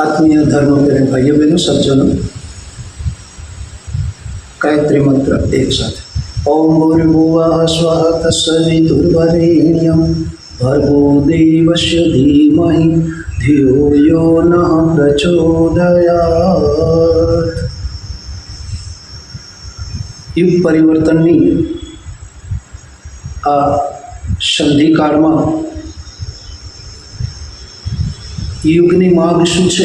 આત્મીય ધર્મ પ્રેમ ભાઈઓ બહેનો સજ્જનો ગાયત્રી મંત્ર એક સાથે ઓમ ભૂર્ભુવઃ સ્વઃ તત્સવિતુર્વરેણ્યં ભર્ગો દેવસ્ય ધીમહિ ધિયો યો નઃ પ્રચોદયાત યુગ પરિવર્તનની આ સંધિકાળમાં યુગની માગ શું છે?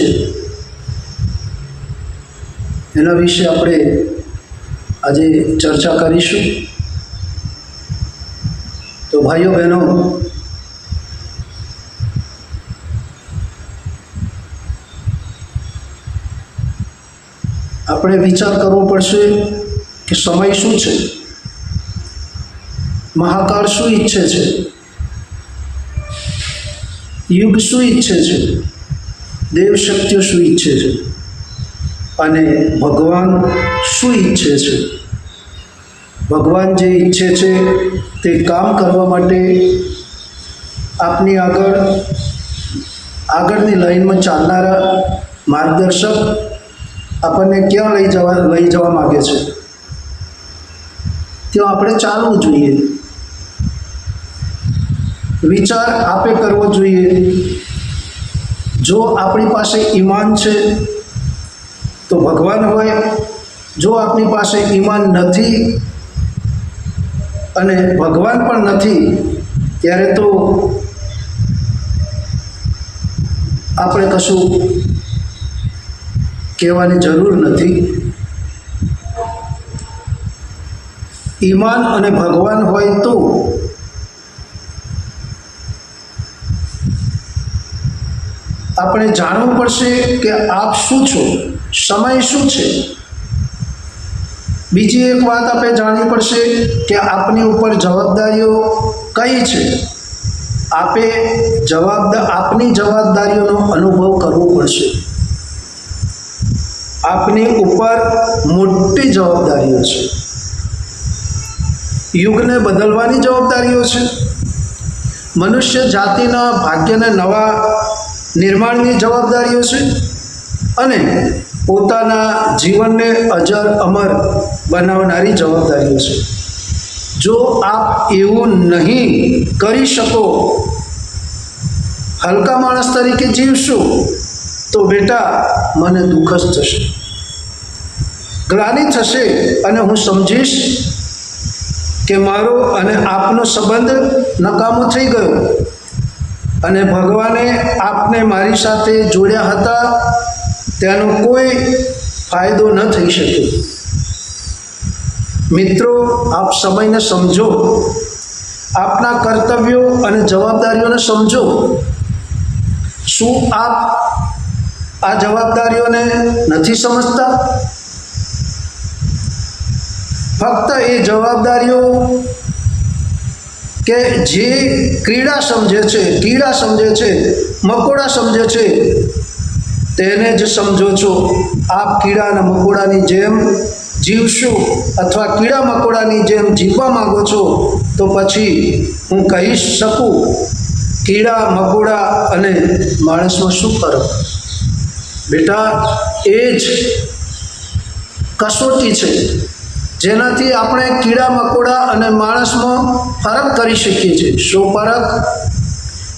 એના વિશે આપણે આજે ચર્ચા કરીશું. તો ભાઈઓ, બહેનો, આપણે વિચાર કરવો પડશે કે સમય શું છે? મહાકાળ શું ઈચ્છે છે? યુગ શું ઈચ્છે છે? દેવ શક્તિઓ શું ઈચ્છે છે? અને ભગવાન શું ઈચ્છે છે? ભગવાન જે ઈચ્છે છે તે કામ કરવા માટે આપની આગળ, આગળની લાઈનમાં ચાલનારા માર્ગદર્શક આપણને ક્યાં લઈ જવા લઈ જવા માગે છે? ત્યાં આપણે ચાલવું જોઈએ. વિચાર આપે કરવો જોઈએ. જો આપણી પાસે ઈમાન છે, તો ભગવાન હોય. જો આપણી પાસે ઈમાન નથી અને ભગવાન પણ નથી, ત્યારે તો આપણે કશું કહેવાની જરૂર નથી. ઈમાન અને ભગવાન હોય તો આપણે જાણવું પડશે કે આપ શું છો? સમય શું છે? બીજી એક વાત આપણે જાણવી પડશે કે આપની ઉપર જવાબદારીઓ કઈ છે? આપે જવાબદાર આપની જવાબદારીઓનો અનુભવ કરવો પડશે. આપની ઉપર મોટી જવાબદારીઓ છે. યુગને બદલવાની જવાબદારીઓ છે. મનુષ્ય જાતિના ભાગ્યને નવા નિર્માણની જવાબદારીઓ છે અને પોતાના જીવનને અજર અમર બનાવનારી જવાબદારીઓ છે. જો આપ એવું નહીં કરી શકો, હલકા માણસ તરીકે જીવશો, તો બેટા મને દુઃખ જ થશે. ગ્લાની થશે અને હું સમજીશ કે મારો અને આપનો સંબંધ નકામો થઈ ગયો. અને ભગવાને આપને મારી સાથે જોડ્યા હતા, તેનો કોઈ ફાયદો ન થઈ શક્યો મિત્રો, આપ સમયને સમજો. આપના કર્તવ્યો અને જવાબદારીઓને સમજો. શું આપ આ જવાબદારીઓને નથી સમજતા? ફક્ત એ જવાબદારીઓ કે જે ક્રીડા સમજે છે કીડા સમજે છે, મકોડા સમજે છે, તેને જ સમજો છો. આપ કીડા અને મકોડાની જેમ જીવશો અથવા કીડા મકોડાની જેમ જીવવા માંગો છો, તો પછી હું કહી શકું, કીડા, મકોડા અને માણસમાં શું કરો બેટા, એ જ કસોટી છે. જેનાથી આપણે કીડા, મકોડા અને માણસમાં ફરક કરી શકીએ છીએ. શું ફરક?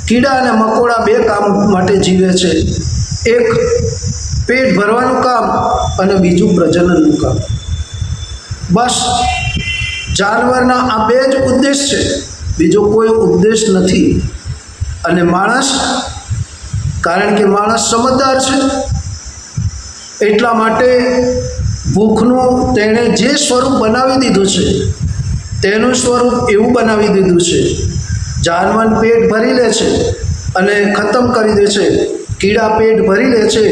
કીડા અને મકોડા બે કામ માટે જીવે છે. એક, પેટ ભરવાનું કામ અને બીજું પ્રજનનનું કામ. બસ, જાનવરના આ બે જ ઉદ્દેશ છે. બીજો કોઈ ઉદ્દેશ નથી. અને માણસ, કારણ કે માણસ સમજદાર છે. એટલા માટે ભૂખનું તેણે જે સ્વરૂપ બનાવી દીધું છે, તેનું સ્વરૂપ એવું બનાવી દીધું છે જાનવર પેટ ભરી લે છે અને ખતમ કરી દે છે, કીડા પેટ ભરી લે છે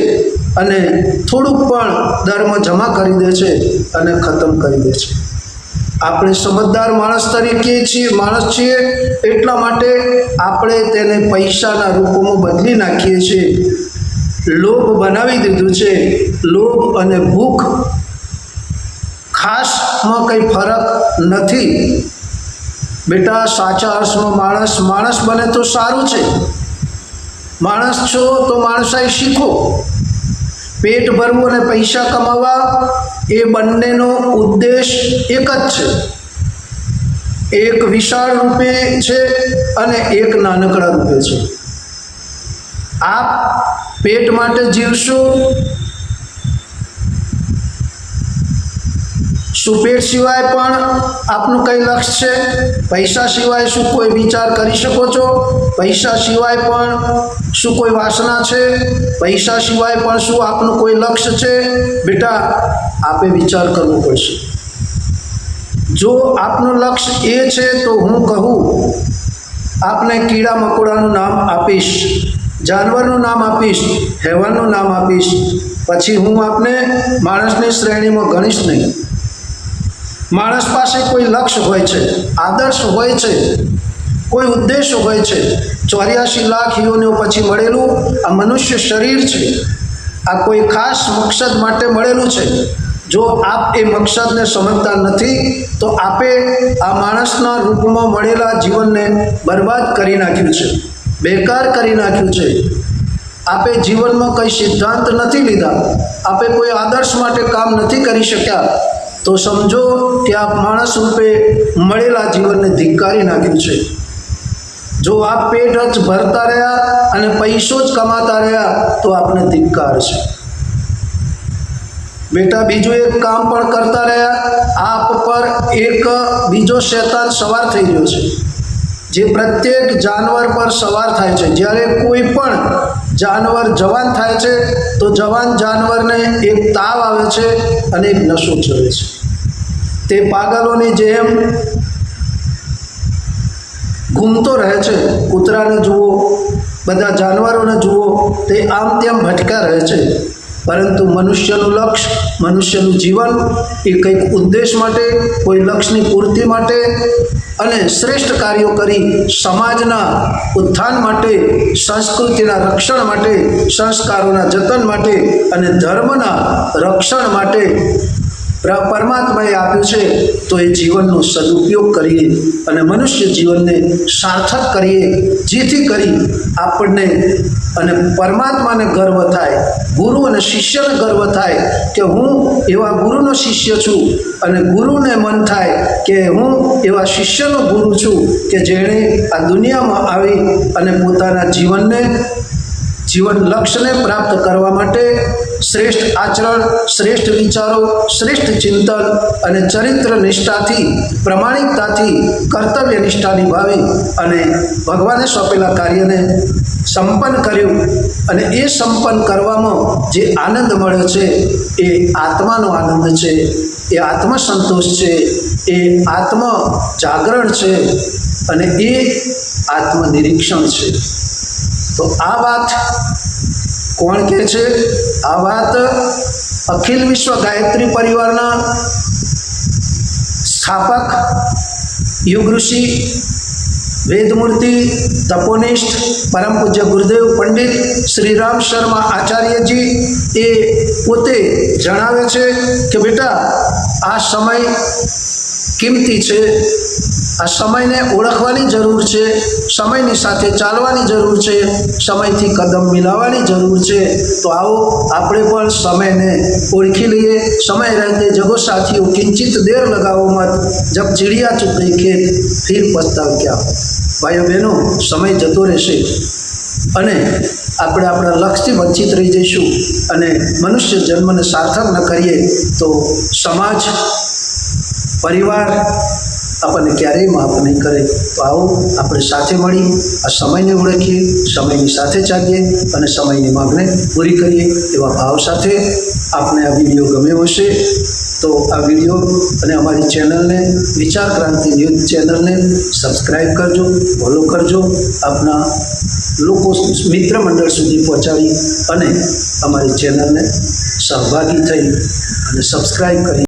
અને થોડુંક પણ દરમાં જમા કરી દે છે અને ખતમ કરી દે છે. આપણે સમજદાર માણસ તરીકે છીએ, માણસ છીએ, એટલા માટે આપણે તેને પૈસાના રૂપમાં બદલી નાખીએ છીએ. લોભ બનાવી દીધું છે, લોભ અને ભૂખ ખાસમાં કંઈ ફરક નથી. બેટા, સાચા અર્થમાં માણસ માણસ બને તો સારું છે. માણસ છો તો માણસાઈ શીખો. પેટ ભરવું અને પૈસા કમાવા એ બંનેનો ઉદ્દેશ એક જ છે. એક વિશાળ રૂપે છે અને એક નાનકડા રૂપે છે. આપ પેટ માટે જીવશો શું પેટ સિવાય પણ આપનું કંઈ લક્ષ્ય છે? પૈસા સિવાય શું કોઈ વિચાર કરી શકો છો? પૈસા સિવાય પણ શું કોઈ વાસના છે? પૈસા સિવાય પણ શું આપનું કોઈ લક્ષ્ય છે? બેટા, આપે વિચાર કરવો પડશે. જો આપનું લક્ષ્ય એ છે તો હું કહું, આપને કીડા મકોડાનું નામ આપીશ, જાનવરનું નામ આપીશ, હેવાનનું નામ આપીશ. પછી હું આપને માણસની શ્રેણીમાં ગણીશ નહીં. માણસ પાસે કોઈ લક્ષ્ય હોય છે, આદર્શ હોય છે, કોઈ ઉદ્દેશ હોય છે, ચોર્યાસી લાખ યોનિઓ પછી મળેલું આ મનુષ્ય શરીર છે. આ કોઈ ખાસ મકસદ માટે મળેલું છે? જો આપ એ મકસદને સમજતા નથી, તો આપે આ માણસના રૂપમાં મળેલા જીવનને બરબાદ કરી નાખ્યું છે, બેકાર કરી નાખ્યું છે. આપે જીવનમાં કંઈ સિદ્ધાંત નથી લીધા, આપે કોઈ આદર્શ માટે કામ નથી કરી શક્યા તો સમજો કે આપ માણસ રૂપે મળેલા જીવનને ધિક્કારી નાખ્યું છે. જો આપ પેટ જ ભરતા રહ્યા અને પૈસો જ કમાતા રહ્યા, તો આપને ધિક્કાર છે. બેટા, બીજું એક કામ પણ કરતા રહ્યા, આપ પર એક બીજો શેતાન સવાર થઈ ગયો છે. જે પ્રત્યેક જાનવર પર સવાર થાય છે. જ્યારે કોઈ પણ જાનવર જવાન થાય છે, તો જવાન જાનવરને એક તાવ આવે છે અને એક નશો ચડે છે. તે પાગલોની જેમ ઘૂમતો રહે છે. કૂતરાને જુઓ, બધા જાનવરોને જુઓ, તે આમ તેમ ભટકા રહે છે. પરંતુ મનુષ્યનું લક્ષ્ય મનુષ્યનું જીવન એ કંઈક ઉદ્દેશ માટે, કોઈ લક્ષ્યની પૂર્તિ માટે અને શ્રેષ્ઠ કાર્યો કરી સમાજના ઉત્થાન માટે, સંસ્કૃતિના રક્ષણ માટે, સંસ્કારોના જતન માટે અને ધર્મના રક્ષણ માટે પરમાત્માએ આપ્યું છે, તો એ જીવનનો સદુપયોગ કરીએ અને મનુષ્ય જીવનને સાર્થક કરીએ, જેથી કરી આપણને અને પરમાત્માને ગર્વ થાય, ગુરુ અને શિષ્યને ગર્વ થાય કે હું એવા ગુરુનો શિષ્ય છું અને ગુરુને મન થાય કે હું એવા શિષ્યનો ગુરુ છું કે જેણે આ દુનિયામાં આવી અને પોતાના જીવનને, જીવન લક્ષ્યને પ્રાપ્ત કરવા માટે શ્રેષ્ઠ આચરણ, શ્રેષ્ઠ વિચારો, શ્રેષ્ઠ ચિંતન અને ચરિત્ર નિષ્ઠાથી, પ્રમાણિકતાથી, કર્તવ્ય નિષ્ઠા નિભાવી અને ભગવાને સોંપેલા કાર્યને સંપન્ન કર્યું અને એ સંપન્ન કરવામાં જે આનંદ મળ્યો છે, એ આત્માનો આનંદ છે, એ આત્મસંતોષ છે, એ આત્મ જાગરણ છે અને એ આત્મનિરીક્ષણ છે. તો આ વાત કોણ કહે છે? આ વાત અખિલ વિશ્વ ગાયત્રી પરિવારના સ્થાપક, યુગ ઋષિ, વેદમૂર્તિ, તપોનિષ્ઠ, પરમ પૂજ્ય ગુરુદેવ પંડિત શ્રીરામ શર્મા આચાર્યજી એ પોતે જણાવે છે કે બેટા, આ સમય કિંમતી છે. આ સમયને ઓળખવાની જરૂર છે, સમયની સાથે ચાલવાની જરૂર છે, સમયથી કદમ મિલાવવાની જરૂર છે. તો આવો આપણે પણ સમયને ઓળખી લઈએ. સમય રહેતે જગો સાથીઓ, કિંચિત દેર લગાવો મત. જબ ચીડિયા ચુપ ગઈ ખેત, ફિર પસ્તાવ ક્યાં? ભાઈઓ બહેનો, સમય જતો રહેશે. અને આપણે આપણા લક્ષ્યથી વંચિત રહી જઈશું. અને મનુષ્ય જન્મને સાર્થક ન કરીએ તો સમાજ, પરિવાર આપણને ક્યારેય માફ નહીં કરે. તો આવો આપણે સાથે મળી આ સમયને ઓળખીએ, સમયની સાથે ચાલીએ અને સમયની માંગને પૂરી કરીએ એવા ભાવ સાથે આપને આ વીડિયો ગમ્યો હશે તો આ વીડિયો અને અમારી ચેનલને વિચાર ક્રાંતિ ન્યૂઝ ચેનલને સબસ્ક્રાઈબ કરજો, ફોલો કરજો, આપના લોકો મિત્ર મંડળ સુધી પહોંચાડી અને અમારી ચેનલને સહભાગી થઈ અને સબસ્ક્રાઈબ કરી